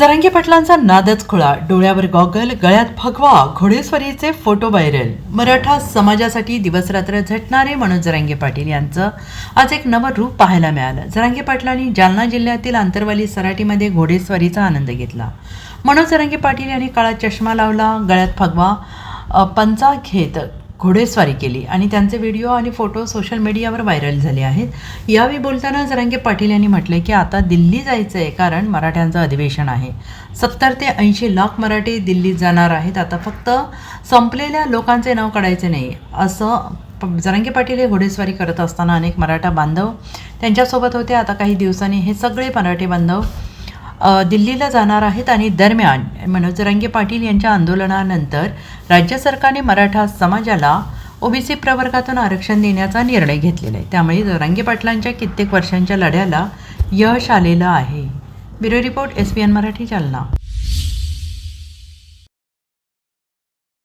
जरंगी पाटलांचा नादच खुळा. डोळ्यावर गॉगल गळ्यात फगवा घोडेस्वरीचे फोटो व्हायरल मराठा समाजासाठी दिवसरात्र झटणारे मनोज जरांगे पाटील यांचं आज एक नवं रूप पाहायला मिळालं. जरांगे पाटलांनी जालना जिल्ह्यातील आंतरवाली सराटीमध्ये घोडेस्वारीचा आनंद घेतला. मनोज जरांगे पाटील यांनी काळात चष्मा लावला गळ्यात फगवा पंचा घेत घोडेस्वारी केली आणि त्यांचे व्हिडिओ आणि फोटो सोशल मीडियावर व्हायरल झाले आहेत. यावेळी बोलताना जरांगे पाटील यांनी म्हटले की आता दिल्ली जायचं आहे कारण मराठ्यांचं अधिवेशन आहे. सत्तर ते ऐंशी लाख मराठी दिल्लीत जाणार आहेत. आता फक्त संपलेल्या लोकांचे नाव काढायचे नाही. असं जरांगे पाटील हे घोडेस्वारी करत असताना अनेक मराठा बांधव त्यांच्यासोबत होते. आता काही दिवसांनी हे सगळे मराठी बांधव दिल्लीला जाणार आहेत आणि दरम्यान मनोज जरांगे पाटील यांच्या आंदोलनानंतर राज्य सरकारने मराठा समाजाला ओबीसी प्रवर्गातून आरक्षण देण्याचा निर्णय घेतलेला आहे. त्यामुळे जरांगे पाटलांच्या कित्येक वर्षांच्या लढ्याला यश आलेलं आहे. Bureau report S P N Marathi Jalna.